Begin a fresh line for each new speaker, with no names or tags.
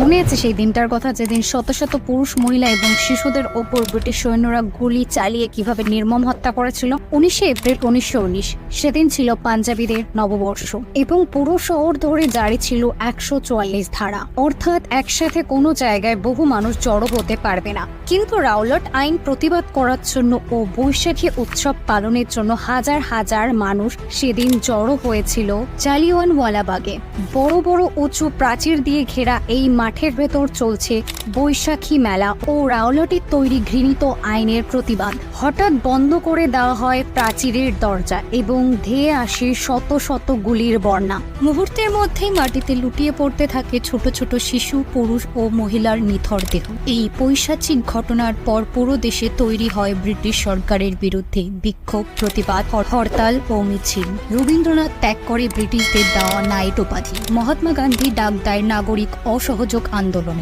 মনে আছে সেই দিনটার কথা? যেদিন শত শত পুরুষ, মহিলা এবং শিশুদের ওপর ব্রিটিশ সৈন্যরা গুলি চালিয়ে কীভাবে নির্মম হত্যা করেছিল? উনিশে এপ্রিল উনিশশো উনিশ। সেদিন ছিল পাঞ্জাবিদের নববর্ষ এবং পুরো শহর ধরে জারি ছিল একশো চুয়াল্লিশ ধারা। অর্থাৎ একসাথে কোনো জায়গায় বহু মানুষ জড়ো হতে পারবে না। কিন্তু রাওলট আইন প্রতিবাদ করার জন্য ও বৈশাখী উৎসব পালনের জন্য হাজার হাজার মানুষ সেদিন জড়ো হয়েছিল জালিওয়ানওয়ালাবাগে বড় বড় উঁচু প্রাচীর দিয়ে ঘেরা এই মাঠের ভেতর চলছে বৈশাখী মেলা ও রাওলটির তৈরি ঘৃণিত আইনের প্রতিবাদ। হঠাৎ বন্ধ করে দেওয়া হয় প্রাচীরের দরজা এবং ধেয়ে আসে শত শত গুলির বর্ণা। মুহূর্তের মধ্যেই মাটিতে লুটিয়ে পড়তে থাকে ছোট ছোট শিশু, পুরুষ ও মহিলার নিথর দেহ। এই পৈশাচিক ঘটনার পর পুরো দেশে তৈরি হয় ব্রিটিশ সরকারের বিরুদ্ধে বিক্ষোভ, প্রতিবাদ, হরতাল ও মিছিল। রবীন্দ্রনাথ ত্যাগ করে ব্রিটিশদের দেওয়া নাইট উপাধি। মহাত্মা গান্ধী ডাক দেয় নাগরিক অসহযোগ আন্দোলনে।